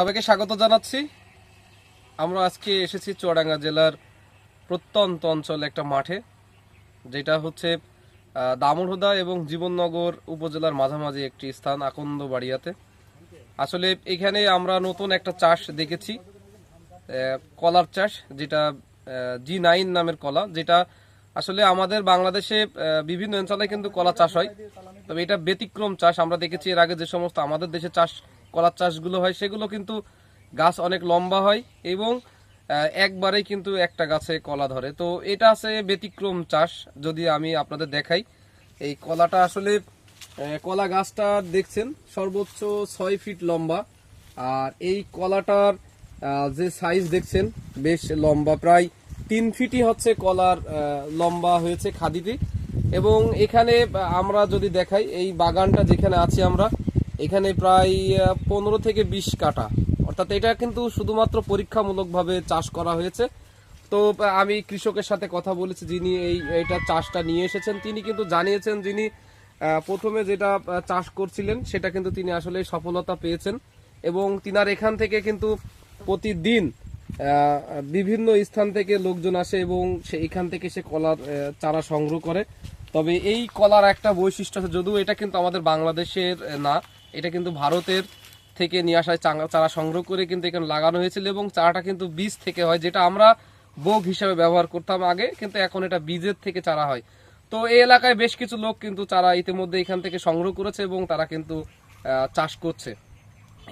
সবাইকে স্বাগত জানাচ্ছি। আমরা আজকে এসেছি চুয়াডাঙ্গা জেলার প্রত্যন্ত অঞ্চল একটা মাঠে যেটা হচ্ছে আহ, দামোহদা এবং জীবননগর উপজেলার মাঝামাঝি একটি স্থান আকন্দ বাড়িয়াতে আসলে এখানে আমরা নতুন একটা চাষ দেখেছি কলার চাষ যেটা জি নাইন নামের কলা যেটা আসলে আমাদের বাংলাদেশে বিভিন্ন অঞ্চলে কিন্তু কলা চাষ হয়। তবে এটা ব্যতিক্রম চাষ আমরা দেখেছি এর আগে যে সমস্ত আমাদের দেশে চাষ কলার চাষগুলো হয়, সেগুলো কিন্তু গাছ অনেক লম্বা হয় এবং একবারেই কিন্তু একটা গাছে কলা ধরে। তো এটা আছে ব্যতিক্রম চাষ, যদি আমি আপনাদের দেখাই। এই কলাটা আসলে কলা গাছটা দেখছেন, সর্বোচ্চ ছয় ফিট লম্বা। আর এই কলাটার যে সাইজ দেখছেন, বেশ লম্বা। প্রায় তিন ফিটই হচ্ছে কলার লম্বা হয়েছে খাদিতে। এবং এখানে আমরা যদি দেখাই, এই বাগানটা যেখানে আছি আমরা এখানে প্রায় পনেরো থেকে বিশ কাটা অর্থাৎ এটা কিন্তু শুধুমাত্র পরীক্ষামূলকভাবে চাষ করা হয়েছে। তো আমি কৃষকের সাথে কথা বলেছি, যিনি এই, এটা চাষটা নিয়ে এসেছেন। তিনি কিন্তু জানিয়েছেন যিনি প্রথমে যেটা চাষ করছিলেন, সেটা কিন্তু তিনি আসলে সফলতা পেয়েছেন। এবং তিনার এখান থেকে কিন্তু প্রতিদিন বিভিন্ন স্থান থেকে লোকজন আসে এবং সে এখান থেকে সে কলার চারা সংগ্রহ করে। তবে এই কলার একটা বৈশিষ্ট্য আছে, যদিও এটা কিন্তু আমাদের বাংলাদেশের না। এটা কিন্তু ভারতের থেকে নিয়ে আসা চাঙ্গা- চারা সংগ্রহ করে কিন্তু এখানে লাগানো হয়েছিল এবং চারাটা কিন্তু বীজ থেকে হয়, যেটা আমরা বোগ হিসাবে ব্যবহার করতাম আগে, কিন্তু এখন এটা বীজের থেকে চারা হয়। তো এই এলাকায় বেশ কিছু লোক কিন্তু চারা ইতিমধ্যে এখান থেকে সংগ্রহ করেছে এবং তারা কিন্তু চাষ করছে।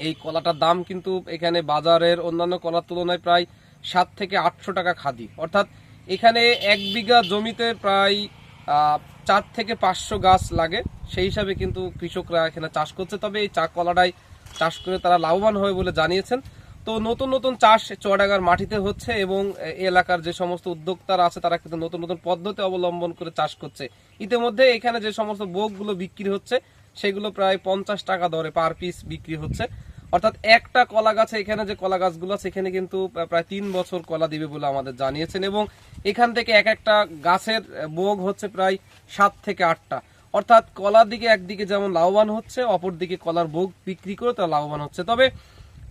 এই কলাটার দাম কিন্তু এখানে বাজারের অন্যান্য কলার তুলনায় প্রায় সাত থেকে আটশো টাকা খাদি। অর্থাৎ এখানে এক বিঘা জমিতে প্রায় চার থেকে পাঁচশো গাছ লাগে। সেই হিসাবে কিন্তু কৃষকরা এখানে চাষ করছে। তবে এই চা কলাটাই চাষ করে তারা লাভবান হবে বলে জানিয়েছেন। তো নতুন নতুন চাষ চুয়াডাঙ্গার মাটিতে হচ্ছে এবং এলাকার যে সমস্ত উদ্যোক্তারা আছে, তারা কিন্তু নতুন নতুন পদ্ধতি অবলম্বন করে চাষ করছে। ইতিমধ্যে এখানে যে সমস্ত বোকগুলো বিক্রি হচ্ছে, সেগুলো প্রায় পঞ্চাশ টাকা দরে পার পিস বিক্রি হচ্ছে। অর্থাৎ একটা কলা গাছে, এখানে যে কলা গাছগুলো আছে, এখানে কিন্তু প্রায় তিন বছর কলা দিবে বলে আমাদের জানিয়েছেন এবং এখান থেকে এক একটা গাছের বোগ হচ্ছে প্রায় সাত থেকে আটটা। অর্থাৎ কলার দিকে একদিকে যেমন লাভবান হচ্ছে অপর দিকে কলার ভোগ বিক্রি করে তারা লাভবান হচ্ছে। তবে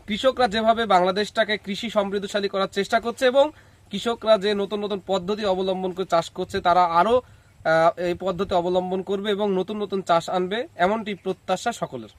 কৃষকরা যেভাবে বাংলাদেশটাকে কৃষি সমৃদ্ধশালী করার চেষ্টা করছে এবং কৃষকরা যে নতুন নতুন পদ্ধতি অবলম্বন করে চাষ করছে, তারা আরও এই পদ্ধতি অবলম্বন করবে এবং নতুন নতুন চাষ আনবে, এমনটি প্রত্যাশা সকলের।